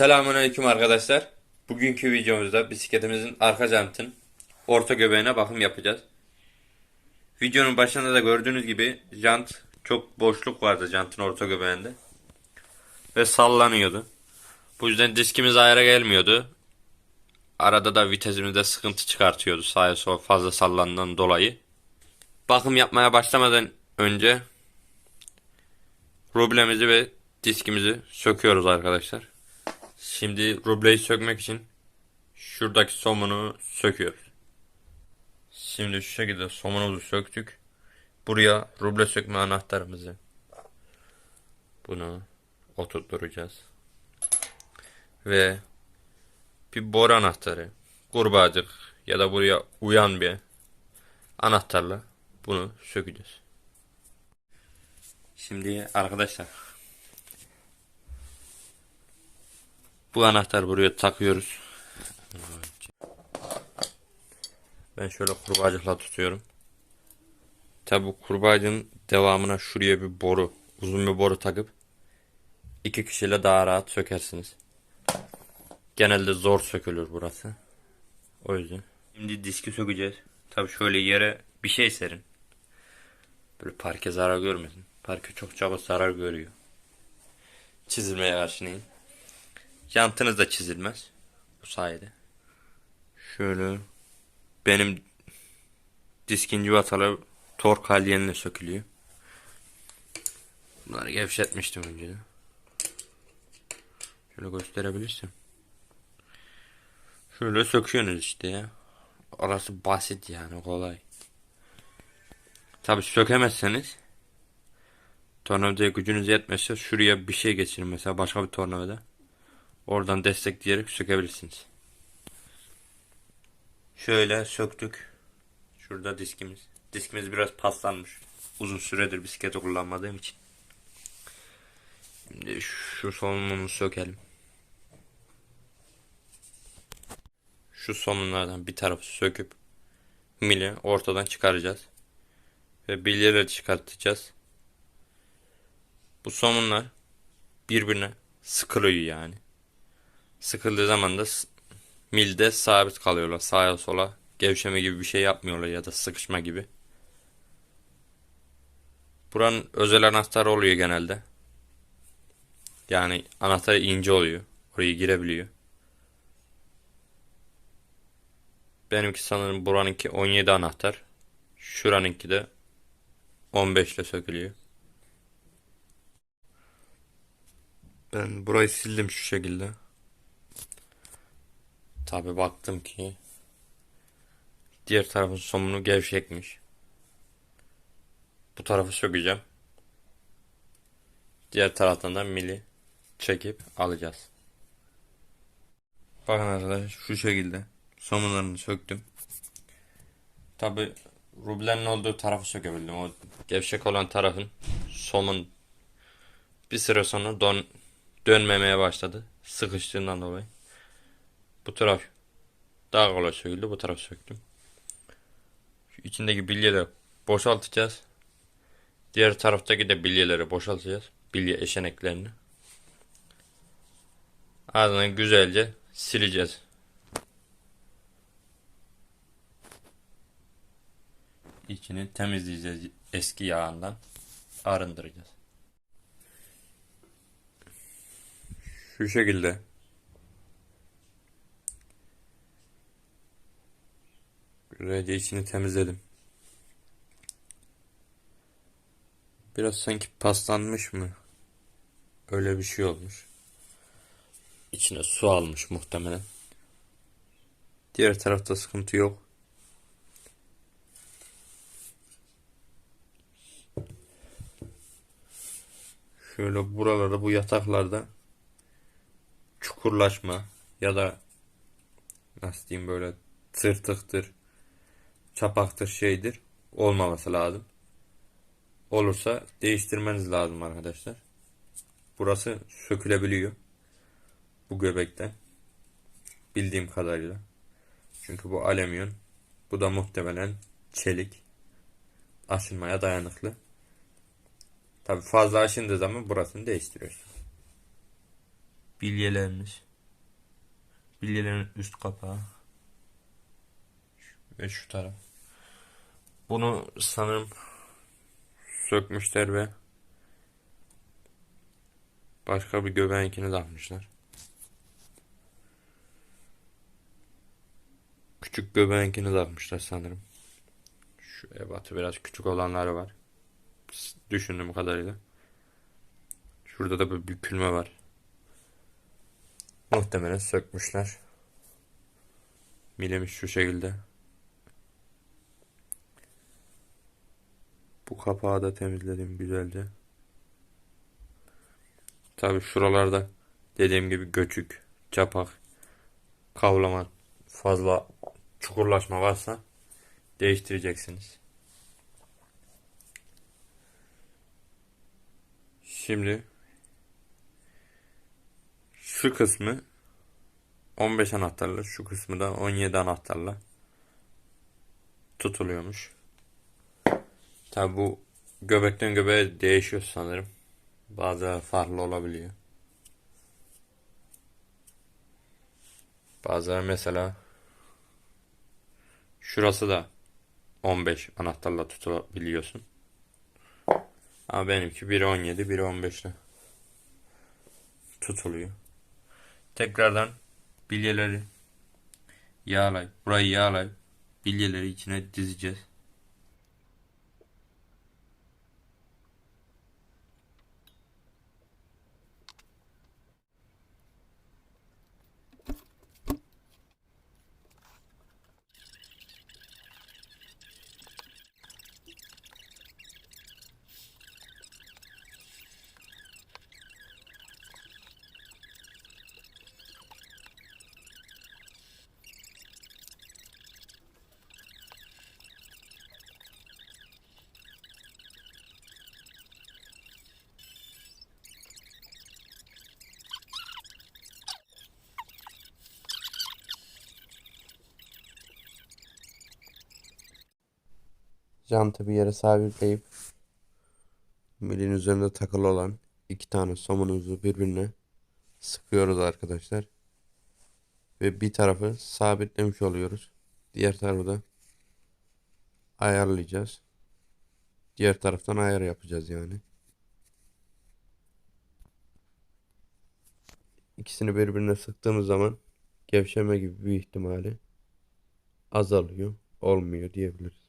Selamünaleyküm arkadaşlar. Bugünkü videomuzda bisikletimizin arka jantın orta göbeğine bakım yapacağız. Videonun başında da gördüğünüz gibi jant çok boşluk vardı jantın orta göbeğinde. Ve sallanıyordu. Bu yüzden diskimiz ayara gelmiyordu. Arada da vitesimizde sıkıntı çıkartıyordu sağa sola fazla sallandığından dolayı. Bakım yapmaya başlamadan önce rublemizi ve diskimizi söküyoruz arkadaşlar. Şimdi rubleyi sökmek için şuradaki somunu söküyoruz. Şimdi şu şekilde somunumuzu söktük. Buraya ruble sökme anahtarımızı bunu oturtturacağız. Ve bir boru anahtarı, kurbağacık ya da buraya uyan bir anahtarla bunu sökeceğiz. Şimdi arkadaşlar bu anahtar buraya takıyoruz. Ben şöyle kurbağacıkla tutuyorum. Tabi bu kurbağacığın devamına şuraya bir boru, uzun bir boru takıp iki kişiyle daha rahat sökersiniz. Genelde zor sökülür burası. O yüzden. Şimdi diski sökeceğiz. Tabi şöyle yere bir şey serin. Böyle parke zarar görmesin. Parke çok çabuk zarar görüyor. Çizilmeye karşınayım. Jantınız da çizilmez. Bu sayede. Şöyle benim diskin civataları tork halyenle sökülüyor. Bunları gevşetmiştim önceden. Şöyle gösterebilirsem. Şöyle söküyorsunuz işte ya. Orası basit yani kolay. Tabi sökemezseniz tornavidaya gücünüz yetmezse şuraya bir şey geçirin mesela başka bir tornavida. Oradan destekleyerek sökebilirsiniz. Şöyle söktük. Şurada diskimiz. Diskimiz biraz paslanmış. Uzun süredir bisikleti kullanmadığım için. Şimdi şu somununu sökelim. Şu somunlardan bir tarafı söküp mili ortadan çıkaracağız. Ve bilyeleri çıkartacağız. Bu somunlar birbirine sıkılıyor yani. Sıkıldığı zaman da milde sabit kalıyorlar. Sağa sola gevşeme gibi bir şey yapmıyorlar ya da sıkışma gibi. Buranın özel anahtarı oluyor genelde. Yani anahtarı ince oluyor. Oraya girebiliyor. Benimki sanırım buranınki 17 anahtar. Şuranınki de 15 ile sökülüyor. Ben burayı sildim şu şekilde. Tabi baktım ki diğer tarafın somunu gevşekmiş. Bu tarafı sökeceğim. Diğer taraftan da mili çekip alacağız. Bakın arkadaşlar şu şekilde somunlarını söktüm. Tabi rublenin olduğu tarafı sökebildim. O gevşek olan tarafın somun bir süre sonra don, dönmemeye başladı. Sıkıştığından dolayı. Bu taraf daha kolay söküldü. Bu tarafı söktüm. Şu içindeki bilyeleri boşaltacağız. Diğer taraftaki de bilyeleri boşaltacağız. Bilye eşeneklerini. Ardından güzelce sileceğiz. İçini temizleyeceğiz eski yağından. Arındıracağız. Şu şekilde. Böylece içini temizledim. Biraz sanki paslanmış mı? Öyle bir şey olmuş. İçine su almış muhtemelen. Diğer tarafta sıkıntı yok. Şöyle buralarda bu yataklarda çukurlaşma ya da nasıl diyeyim böyle tırtıktır, çapaktır şeydir olmaması lazım. Olursa değiştirmeniz lazım arkadaşlar. Burası sökülebiliyor. Bu göbekten. Bildiğim kadarıyla. Çünkü bu alüminyum. Bu da muhtemelen çelik. Aşınmaya dayanıklı. Tabi fazla aşındığı zaman burasını değiştiriyorsun. Bilyelerimiz. Bilyelerin üst kapağı. Ve şu taraf. Bunu sanırım sökmüşler ve başka bir göbeğinkini takmışlar. Küçük göbeğinkini takmışlar sanırım. Şu ebatı biraz küçük olanları var. Düşündüğüm kadarıyla. Şurada da bir bükülme var. Muhtemelen sökmüşler. Milemiz şu şekilde. Bu kapağı da temizledim güzelce. Tabi şuralarda dediğim gibi göçük, çapak, kavlama fazla çukurlaşma varsa değiştireceksiniz. Şimdi şu kısmı 15 anahtarla şu kısmı da 17 anahtarla tutuluyormuş. Tabi bu göbekten göbeğe değişiyor sanırım. Bazı farklı olabiliyor. Bazıları mesela şurası da 15 anahtarla tutabiliyorsun. Ama benimki biri 17, biri 15 ile tutuluyor. Tekrardan bilyeleri yağlayıp, burayı yağlayıp bilyeleri içine dizeceğiz. Jantı bir yere sabitleyip milin üzerinde takılı olan iki tane somunumuzu birbirine sıkıyoruz arkadaşlar. Ve bir tarafı sabitlemiş oluyoruz. Diğer tarafı da ayarlayacağız. Diğer taraftan ayar yapacağız yani. İkisini birbirine sıktığımız zaman gevşeme gibi bir ihtimali azalıyor. Olmuyor diyebiliriz.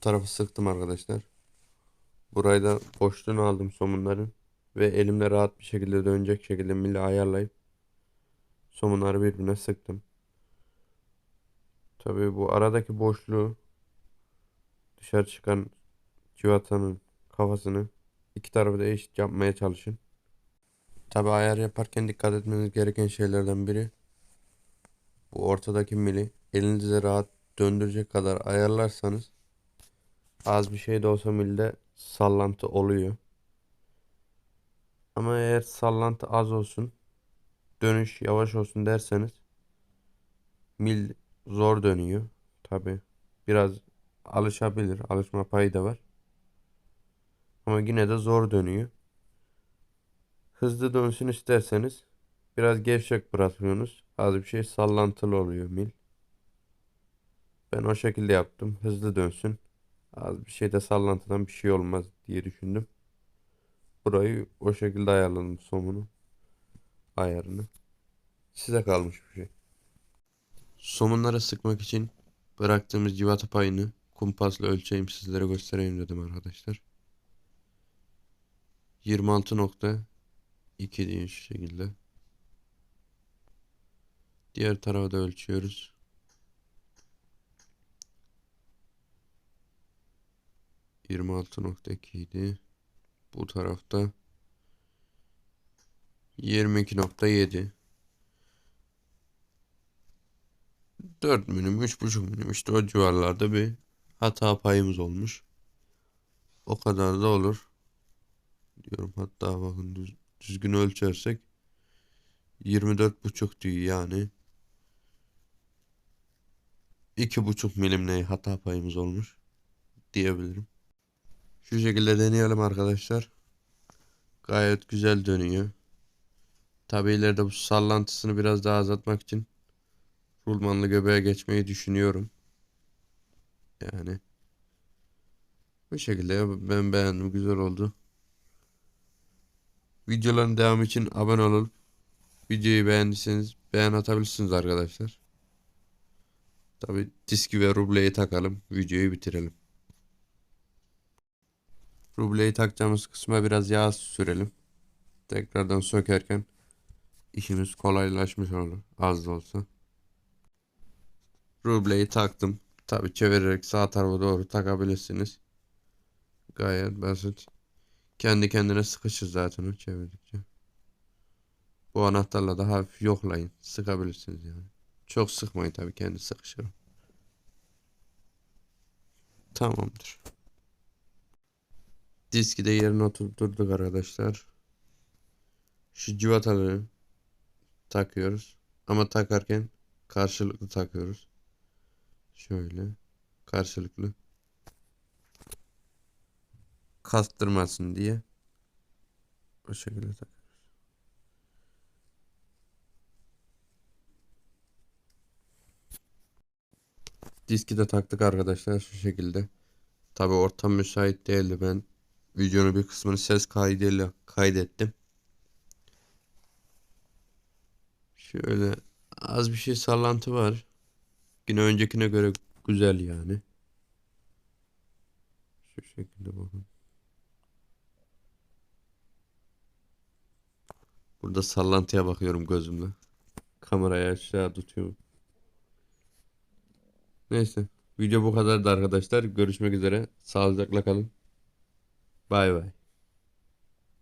Tarafı sıktım arkadaşlar. Burayı da boşluğunu aldım somunların. Ve elimle rahat bir şekilde dönecek şekilde milli ayarlayıp somunları birbirine sıktım. Tabii bu aradaki boşluğu dışarı çıkan civatanın kafasını iki tarafı da eşit yapmaya çalışın. Tabii ayar yaparken dikkat etmeniz gereken şeylerden biri bu ortadaki mili elinize rahat döndürecek kadar ayarlarsanız az bir şey de olsa milde sallantı oluyor. Ama eğer sallantı az olsun, dönüş yavaş olsun derseniz mil zor dönüyor. Tabi biraz alışabilir. Alışma payı da var. Ama yine de zor dönüyor. Hızlı dönsün isterseniz biraz gevşek bırakıyorsunuz. Az bir şey sallantılı oluyor mil. Ben o şekilde yaptım. Hızlı dönsün. Az bir şeyde sallantıdan bir şey olmaz diye düşündüm. Burayı o şekilde ayarladım somunu. Ayarını. Size kalmış bir şey. Somunlara sıkmak için bıraktığımız civata payını kumpasla ölçeyim sizlere göstereyim dedim arkadaşlar. 26.2 diye şu şekilde. Diğer tarafa da ölçüyoruz. Yirmi altı nokta iki idi. Bu tarafta 22.7 4 milim 3.5 milim işte o civarlarda bir hata payımız olmuş. O kadar da olur. Diyorum hatta bakın düz, düzgün ölçersek 24.5 diyor yani. 2.5 milim ne hata payımız olmuş. diyebilirim. Şu şekilde deneyelim arkadaşlar. Gayet güzel dönüyor. Tabi ileride bu sallantısını biraz daha azaltmak için rulmanlı göbeğe geçmeyi düşünüyorum. Yani bu şekilde ben beğendim. Güzel oldu. Videoların devamı için abone olup videoyu beğendiyseniz beğen atabilirsiniz arkadaşlar. Tabi diski ve rubleyi takalım. Videoyu bitirelim. Rubleyi takacağımız kısma biraz yağ sürelim. Tekrardan sökerken işimiz kolaylaşmış olur. Az da olsa. Rubleyi taktım. Tabi çevirerek sağ tarafa doğru takabilirsiniz. Gayet basit. Kendi kendine sıkışır zaten o çevirdikçe. Bu anahtarla da hafif yoklayın. Sıkabilirsiniz yani. Çok sıkmayın tabi kendi sıkışır. Tamamdır. Diski de yerine oturturduk arkadaşlar. Şu civataları takıyoruz. Ama takarken karşılıklı takıyoruz. Şöyle karşılıklı. Kastırmasın diye. O şekilde takıyoruz. Diski de taktık arkadaşlar şu şekilde. Tabi ortam müsait değildi ben videonun bir kısmını ses kaydıyla kaydettim. Şöyle az bir şey sallantı var. Yine öncekine göre güzel yani. Şu şekilde bakın. Burada sallantıya bakıyorum gözümle. Kamerayı aşağı tutuyorum. Neyse. Video bu kadardı arkadaşlar. Görüşmek üzere. Sağlıcakla kalın. Bye bye